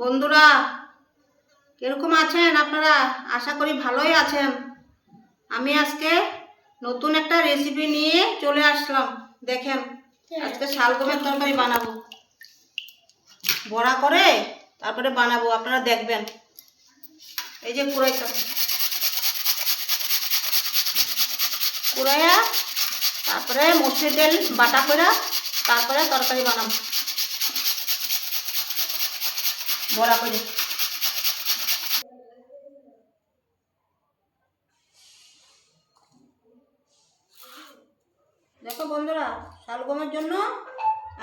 বন্ধুরা, কীরকম আছেন আপনারা? আশা করি ভালোই আছেন। আমি আজকে নতুন একটা রেসিপি নিয়ে চলে আসলাম, দেখেন। আজকে শালগমের তরকারি বানাবো। বড়া করে তারপরে বানাবো, আপনারা দেখবেন। এই যে কুড়াইটা। কুড়াইয়া তারপরে মসুর তেল বাটা করে তারপরে তরকারি বানাবো। বড়া করে। দেখো বন্ধুরা, শালগমের জন্য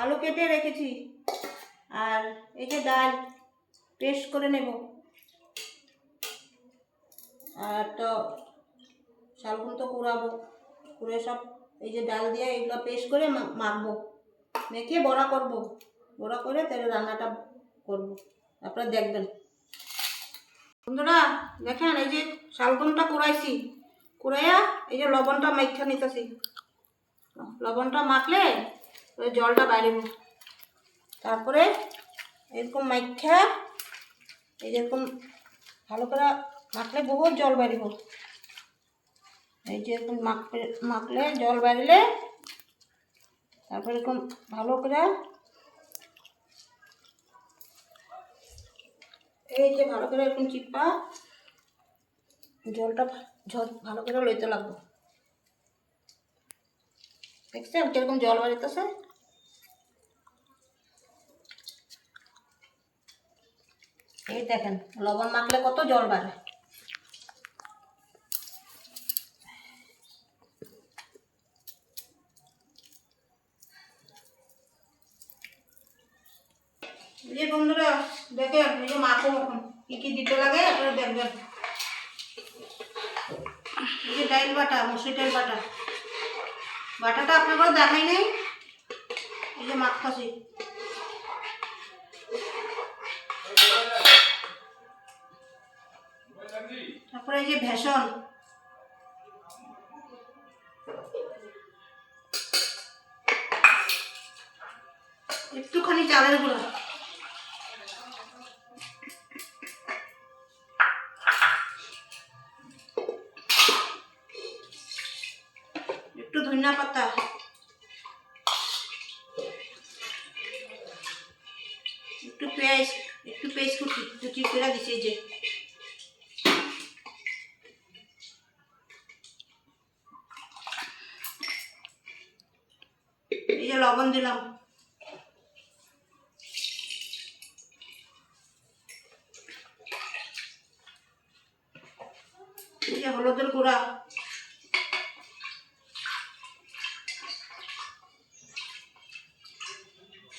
আলু কেটে রেখেছি। আর এই যে ডাল, পেস্ট করে নেব। আর তো শালগম তো কুড়াবো। কুড়ে সব এই যে ডাল দিয়ে এগুলো পেস্ট করে মাখবো। মেখে বড়া করব। বড়া করে তাহলে রান্নাটা করব। আপনারা দেখবেন। বন্ধুরা, দেখেন, এই যে শালগমটা কুড়াইছি। কুড়াইয়া এই যে লবণটা মাইখা নিতেছি। লবণটা মাখলে ওই জলটা বাইরেব তারপরে এরকম মাইখা, এই যেরকম ভালো করে মাখলে বহুত জল বাড়িব এই যে এরকম মাখলে মাখলে জল বাড়িলে তারপরে এরকম ভালো করে এই যে ভালো করে এরকম চিপা, জলটা ভালো করে লইতে লাগবো। দেখছেন কীরকম জল বাড়িতেছে? এই দেখেন, লবণ মাখলে কত জল বাড়ে এই যে বন্ধুরা দেখেন এই যে মাখো এখন কি কি দিতে লাগে আপনারা এই যে ডাইল বাটা, মসুর ডাইল বাটা। বাটাটা আপনাকে দেখাই নেই। এই যে মাখতাছি। তারপরে এই যে ভেসন একটুখানি চালের গুঁড়া। এই যে লবণ দিলাম। এই যে হলুদের গুঁড়া।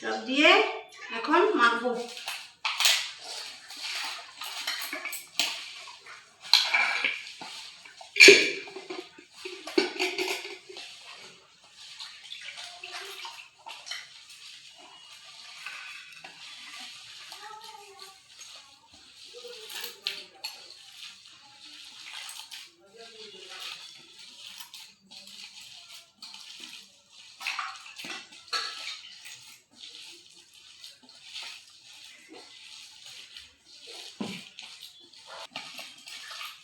সব দিয়ে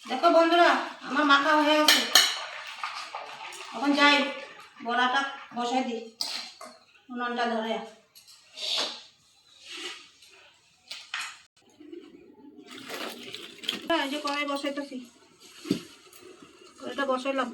দেখো বন্ধুরা আমার মাখা হয়ে গেছে। এখন যাই বড়াটা বসাই দিই। উনুনটা ধরে হ্যাঁ, এই যে কড়াই বসাইতেছি। কড়াইটা বসাইলাম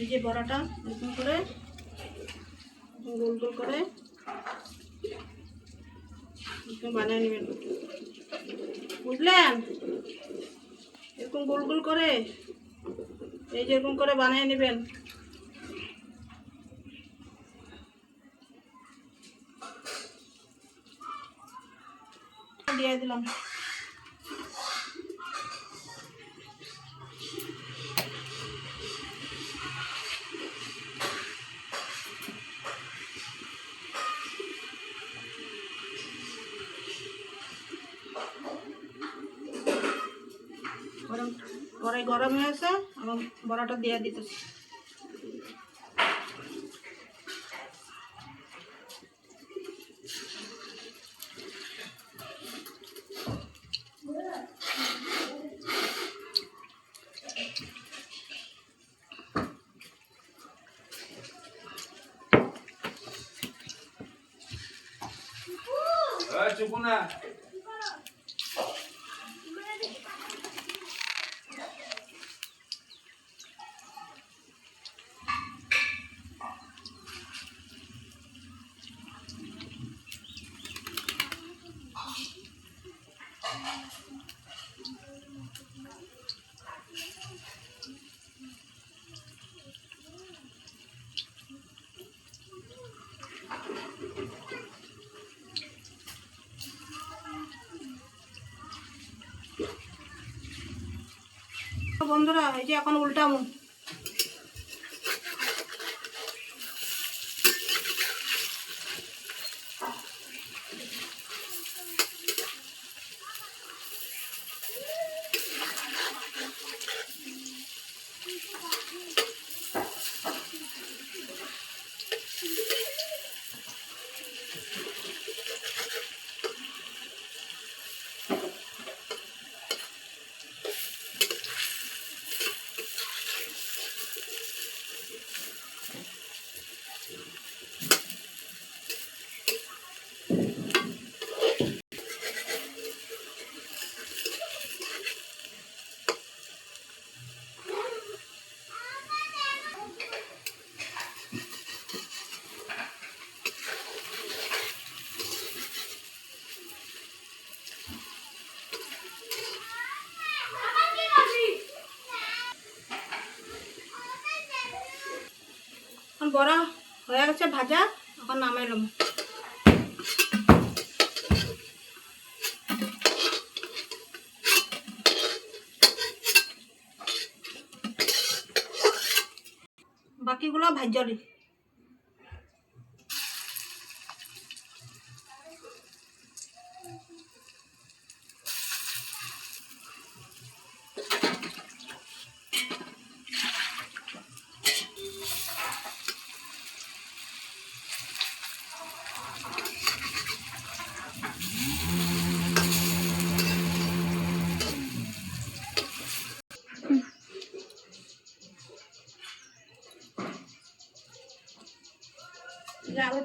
এই যে বড়াটা এরকম করে গোল গোল করে বানিয়ে নেবেন। বুঝলেন? এরকম গোল গোল করে এই যে এরকম করে বানিয়ে নেবেন। দিয়ে দিলাম। কড়াই গরম হয়েছে আমার বড়াটা দিয়ে দিতেছি। Eh, বন্ধুরা এই যে এখন উল্টামু বড়া হয়ে গেছে ভাজা এখন নামাইলাম বাকিগুলো ভাজ্যলি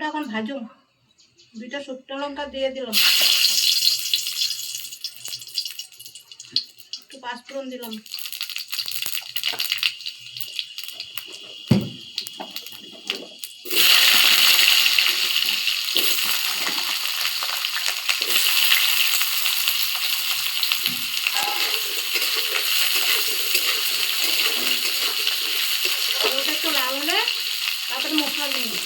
যে এখন ভাজুম দুইটা শুকনো লঙ্কা দিয়ে দিলাম। একটু পাঁচফোড়ন দিলাম আলুটা একটু লাল হলে তারপরে মশলা দিয়ে দিই।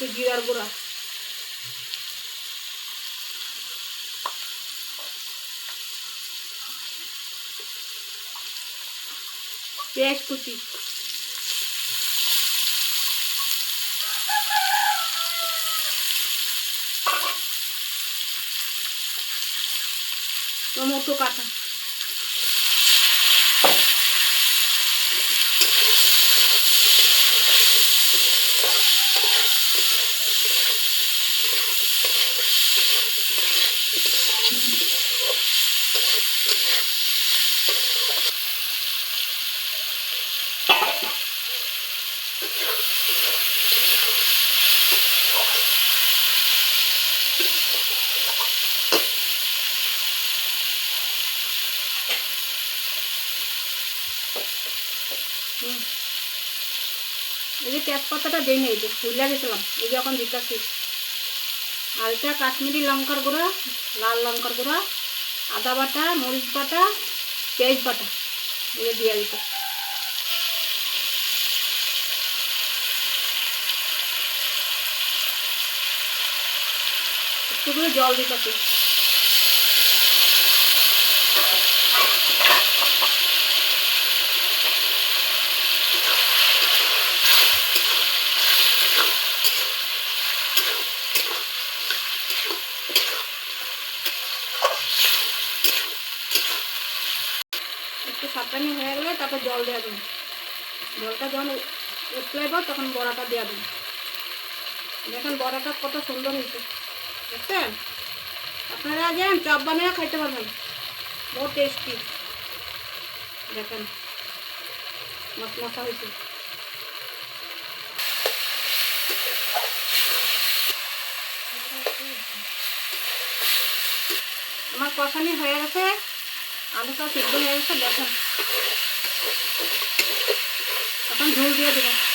একটু জিরার গুঁড়া। পেঁয়াজ কুচি। টমেটো কাটা। তেজপাতাটা দিই এই যে গেছিলাম। এই যে এখন দিতেছি। আর কাশ্মীরি লঙ্কার গুঁড়া, লাল লঙ্কার গুঁড়া, আদা বাটা, মরিচ বাটা, পেঁয়াজ বাটা, এগুলো দিয়ে দিতে। একটু করে জল দিতেছি। সাবধানি হয়ে গেলে তারপর জল দেওয়া দেবেন জলটা যখন উতলাইব তখন বড়াটা দেওয়া দেবেন দেখেন বড়াটা কত সুন্দর হয়েছে। বুঝছেন আপনারা যান চপ বানিয়ে খাইতে পারবেন। বহুত টেস্টি দেখেন মশ মশা হয়েছে। আমার কষানি হয়ে গেছে। আলুটা সিদ্ধ হয়ে গেছে, দেখেন। এখন ঝোল দিয়ে দেবেন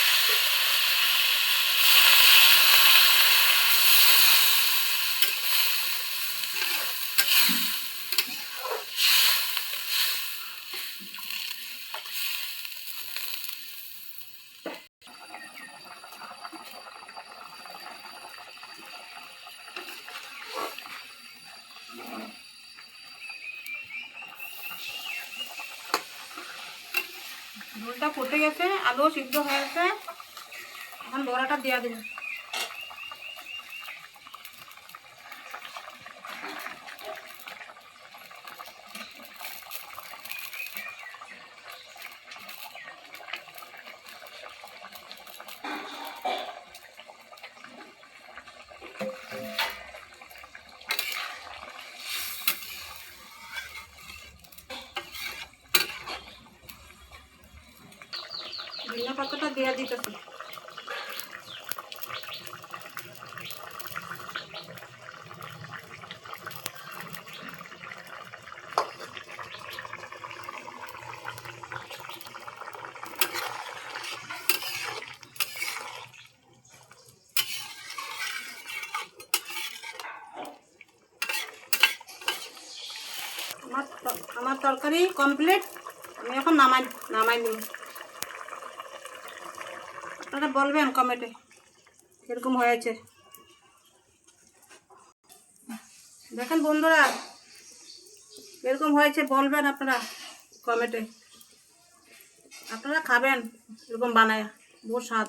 ঝোলটা ফুটে গেছে আলুও সিদ্ধ হয়ে গেছে। এখন বড়াটা দেওয়া দেবেন ধনিয়া পাতাটা দেওয়া দিতেছি। আমার তরকারি কমপ্লিট আমি এখন নামাই নামাই নিব আপনারা বলবেন কমেন্টে, কীরকম হয়েছে। দেখেন বন্ধুরা এরকম হয়েছে বলবেন আপনারা কমেন্টে। আপনারা খাবেন, এরকম বানায় বহু স্বাদ।